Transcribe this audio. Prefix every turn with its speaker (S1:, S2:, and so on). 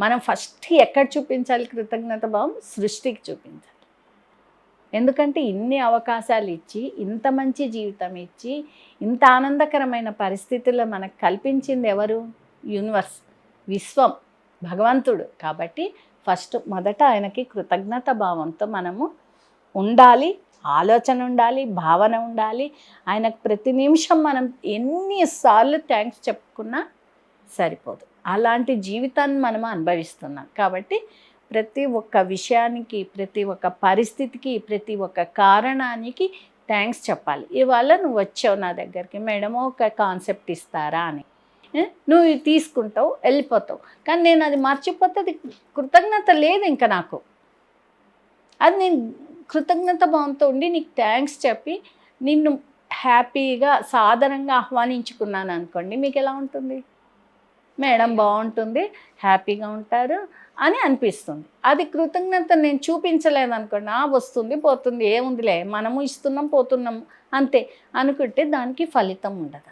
S1: మనం ఫస్ట్ ఎక్కడ చూపించాలి కృతజ్ఞత భావం? సృష్టికి చూపించాలి. ఎందుకంటే ఇన్ని అవకాశాలు ఇచ్చి ఇంత మంచి జీవితం ఇచ్చి ఇంత ఆనందకరమైన పరిస్థితుల్లో మనకు కల్పించింది ఎవరు? యూనివర్స్ విశ్వం భగవంతుడు. కాబట్టి ఫస్ట్ మొదట ఆయనకి కృతజ్ఞత భావంతో మనము ఉండాలి ఆలోచన ఉండాలి భావన ఉండాలి. ఆయనకు ప్రతి నిమిషం మనం ఎన్నిసార్లు థ్యాంక్స్ చెప్పుకున్నా సరిపోదు. అలాంటి జీవితాన్ని మనం అనుభవిస్తున్నాం. కాబట్టి ప్రతి ఒక్క విషయానికి ప్రతి ఒక్క పరిస్థితికి ప్రతి ఒక్క కారణానికి థ్యాంక్స్ చెప్పాలి. ఇవాళ నువ్వు వచ్చావు నా దగ్గరికి మేడం ఒక కాన్సెప్ట్ ఇస్తారా అని. నువ్వు తీసుకుంటావు వెళ్ళిపోతావు. కానీ నేను అది మర్చిపోతుంది కృతజ్ఞత లేదు ఇంకా నాకు. అది నేను కృతజ్ఞత భావంతో ఉండి నీకు థ్యాంక్స్ చెప్పి నిన్ను హ్యాపీగా సాధారణంగా ఆహ్వానించుకున్నాను అనుకోండి మీకు ఎలా ఉంటుంది? మేడం బాగుంటుంది హ్యాపీగా ఉంటారు అని అనిపిస్తుంది. అది కృతజ్ఞత నేను చూపించలేదు అనుకోండి ఆ వస్తుంది పోతుంది ఏముందిలే మనము ఇస్తున్నాం పోతున్నాం అంతే అనుకుంటే దానికి ఫలితం ఉండదు.